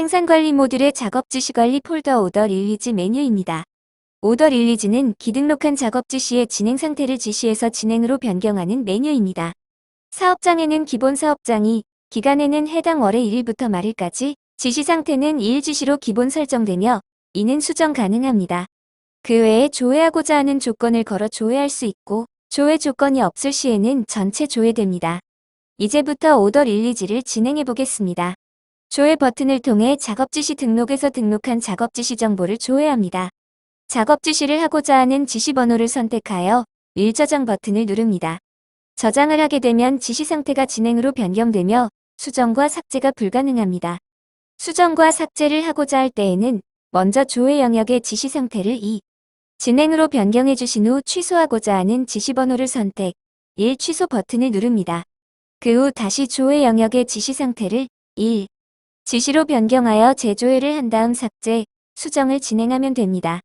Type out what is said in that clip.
생산관리 모듈의 작업 지시 관리 폴더 오더 릴리즈 메뉴입니다. 오더 릴리즈는 기등록한 작업 지시의 진행 상태를 지시해서 진행으로 변경하는 메뉴입니다. 사업장에는 기본 사업장이, 기간에는 해당 월의 1일부터 말일까지, 지시 상태는 2일 지시로 기본 설정되며 이는 수정 가능합니다. 그 외에 조회하고자 하는 조건을 걸어 조회할 수 있고 조회 조건이 없을 시에는 전체 조회됩니다. 이제부터 오더 릴리즈를 진행해 보겠습니다. 조회 버튼을 통해 작업 지시 등록에서 등록한 작업 지시 정보를 조회합니다. 작업 지시를 하고자 하는 지시 번호를 선택하여 일저장 버튼을 누릅니다. 저장을 하게 되면 지시 상태가 진행으로 변경되며 수정과 삭제가 불가능합니다. 수정과 삭제를 하고자 할 때에는 먼저 조회 영역의 지시 상태를 2, 진행으로 변경해 주신 후 취소하고자 하는 지시 번호를 선택, 1 취소 버튼을 누릅니다. 그 후 다시 조회 영역의 지시 상태를 1, 지시로 변경하여 재조회를 한 다음 삭제, 수정을 진행하면 됩니다.